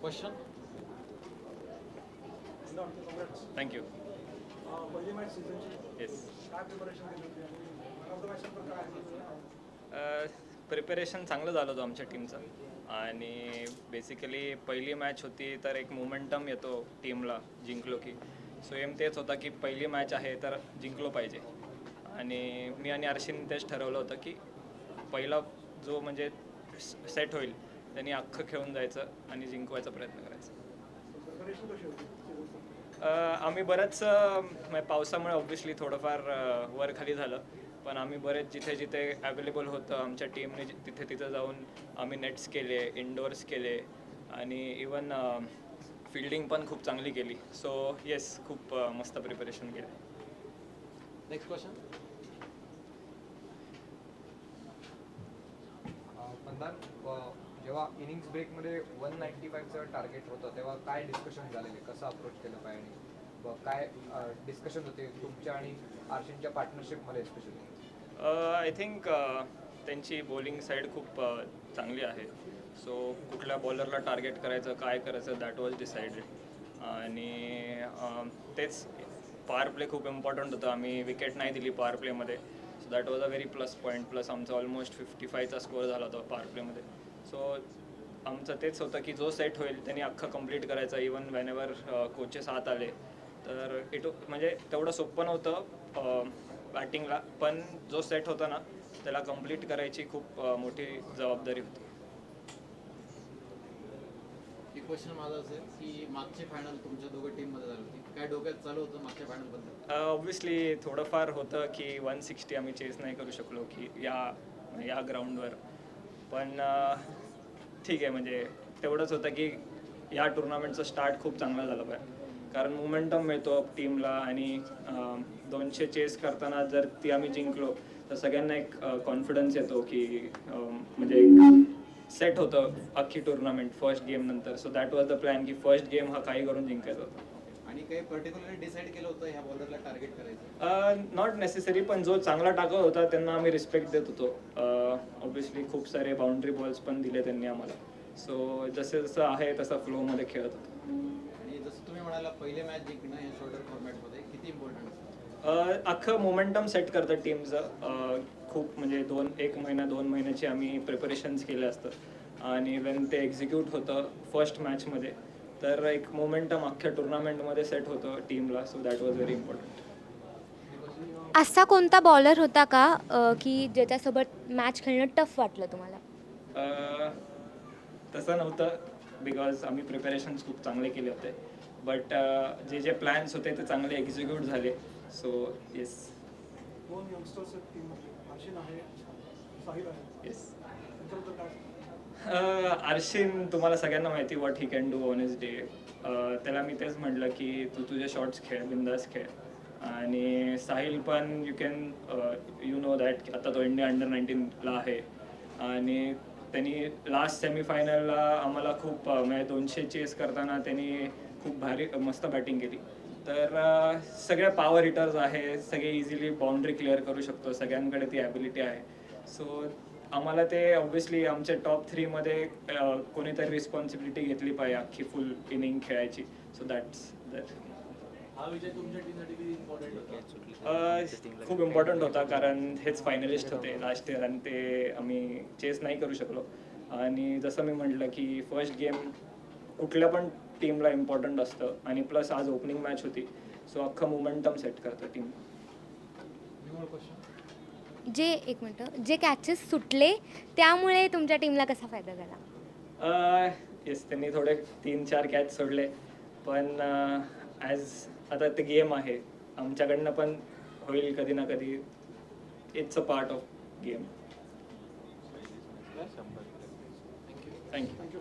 Question thank you yes preparation preparation चांगलं झालं होतं आमच्या टीमचं आणि बेसिकली पहिली मॅच होती तर एक मोमेंटम येतो टीमला जिंकलो की. सो एम तेच होता की पहिली मॅच आहे तर जिंकलो पाहिजे. आणि मी आणि अर्शिन तेच ठरवलं होतं की पहिला जो म्हणजे सेट होईल त्यांनी अख्खं खेळून जायचं आणि जिंकवायचा प्रयत्न करायचा. आम्ही बरंच म्हणजे पावसामुळे ऑब्व्हियसली थोडंफार वर खाली झालं. पण आम्ही बरेच जिथे जिथे अवेलेबल होतं आमच्या टीमने तिथे तिथे जाऊन आम्ही नेट्स केले इंडोर्स केले आणि इवन फिल्डिंग पण खूप चांगली केली. सो येस खूप मस्त प्रिपरेशन केलं. नेक्स्ट क्वेश्चन पंधान जेव्हा इनिंग्स ब्रेकमध्ये वन नाईन्टी फाईव्हचं टार्गेट होतं तेव्हा काय डिस्कशन झालेले? कसं अप्रोच केलं पाहिजे आणि ब- काय डिस्कशन होते तुमच्या आणि आर्शिनच्या पार्टनरशिपमध्ये स्पेशली आय थिंक त्यांची बॉलिंग साईड खूप चांगली आहे. सो कुठल्या बॉलरला टार्गेट करायचं काय करायचं दॅट वॉज डिसाइडेड आणि तेच पॉवर प्ले खूप इम्पॉर्टंट होतं. आम्ही विकेट नाही दिली power प्लेमध्ये so that was a very plus point plus आमचा ऑलमोस्ट फिफ्टी फायचा स्कोअर झाला होता पॉवर प्लेमध्ये सो आमचं तेच होतं की जो सेट होईल त्यांनी अख्खा कंप्लीट करायचा इवन वॅनेवर कोचेस आत आले. तर इट म्हणजे तेवढं सोपं नव्हतं बॅटिंगला पण जो सेट होता ना त्याला कंप्लीट करायची खूप मोठी जबाबदारी होती. एक क्वेश्चन माझा असेल की मागचे फायनल तुमच्या दोघं टीममध्ये झाली होती. काय डोक्यात चालू होतं मागच्या फायनलबद्दल ऑब्व्हियसली थोडंफार होतं की वन सिक्स्टी आम्ही चेस नाही करू शकलो की या या ग्राउंडवर पण ठीक आहे म्हणजे तेवढंच होतं की या टुर्नामेंटचं स्टार्ट खूप चांगला झालं पाहिजे कारण मोमेंटम मिळतो टीमला आणि दोनशे चेस करताना जर ती आम्ही जिंकलो तर सगळ्यांना एक कॉन्फिडन्स येतो की म्हणजे सेट होतं अख्खी टुर्नामेंट फर्स्ट गेम नंतर. So that was the plan की फर्स्ट गेम हा काही करून जिंकायचा होता. काही पर्टिक्युलरली डिसाईड केलं होतं ह्या बॉलरला टार्गेट करायचं? नॉट नेसेसरी पण जो चांगला टाकत होता त्यांना आम्ही रिस्पेक्ट देत होतो. ऑब्व्हियसली खूप सारे बाउंड्री बॉल्स पण दिले त्यांनी आम्हाला. सो जसे जसं आहे तसं फ्लोमध्ये खेळत होतो. आणि जसं तुम्ही म्हणाला पहिले मॅच जिंकणं या शॉर्टर फॉर्मॅटमध्ये किती इम्पॉर्टंट असतं? अख्खं मोमेंटम सेट करतं टीमचं खूप म्हणजे दोन एक महिना दोन महिन्याची आम्ही प्रिपरेशन्स केले असतं आणि वेन ते एक्झिक्यूट होतं फर्स्ट मॅचमध्ये तर एक मोमेंटम अख्ख्या टुर्नामेंटमध्ये सेट होतं टीमला so that was very important असा कोणता बॉलर होता का अ, की ज्याच्यासोबत मॅच खेळणं टफ वाटलं तुम्हाला? अह, तसं नव्हतं बिकॉज आम्ही प्रिपरेशन्स खूप चांगले केले होते. बट जे जे प्लॅन्स होते ते चांगले एक्झिक्यूट झाले. सो येस दोन यंगस्टर्स आहेत टीममध्ये हर्षिन आहे साहिल आहे. येस त्यांच्याबद्दल काय? सांगता? आर्शिन तुम्हाला सगळ्यांना माहिती what he can do on his day त्याला मी तेच म्हटलं की तू तुझे शॉर्ट्स खेळ बिंदास खेळ. आणि साहिल पण you can you know that आता तो इंडिया अंडर नाईन्टीनला आहे. आणि त्यांनी लास्ट सेमीफायनलला आम्हाला खूप म्हणजे दोनशे चेस करताना त्यांनी खूप भारी मस्त बॅटिंग केली. तर सगळ्या पॉवर हिटर्स आहे सगळे इझिली बाउंड्री क्लिअर करू शकतो. सगळ्यांकडे ती ॲबिलिटी आहे. सो आम्हाला ते ऑब्व्हियसली आमच्या टॉप थ्रीमध्ये कोणीतरी रिस्पॉन्सिबिलिटी घेतली पाहिजे अख्खी फुल इनिंग खेळायची. सो दॅट्स दॅट खूप इम्पॉर्टंट होता कारण हेच फायनलिस्ट होते लास्ट इयर आणि ते आम्ही चेस नाही करू शकलो. आणि जसं मी म्हटलं की फर्स्ट गेम कुठल्या पण टीमला इम्पॉर्टंट असतं आणि प्लस आज ओपनिंग मॅच होती. सो अख्खं मोमेंटम सेट करतं टीम जे एक मिनटं जे कॅचेस सुटले त्यामुळे तुमच्या टीमला कसा फायदा झाला? येस त्यांनी थोडे तीन चार कॅच सोडले. पण ॲज आता ते गेम आहे. आमच्याकडनं पण होईल कधी ना कधी. It's a part of game thank you thank you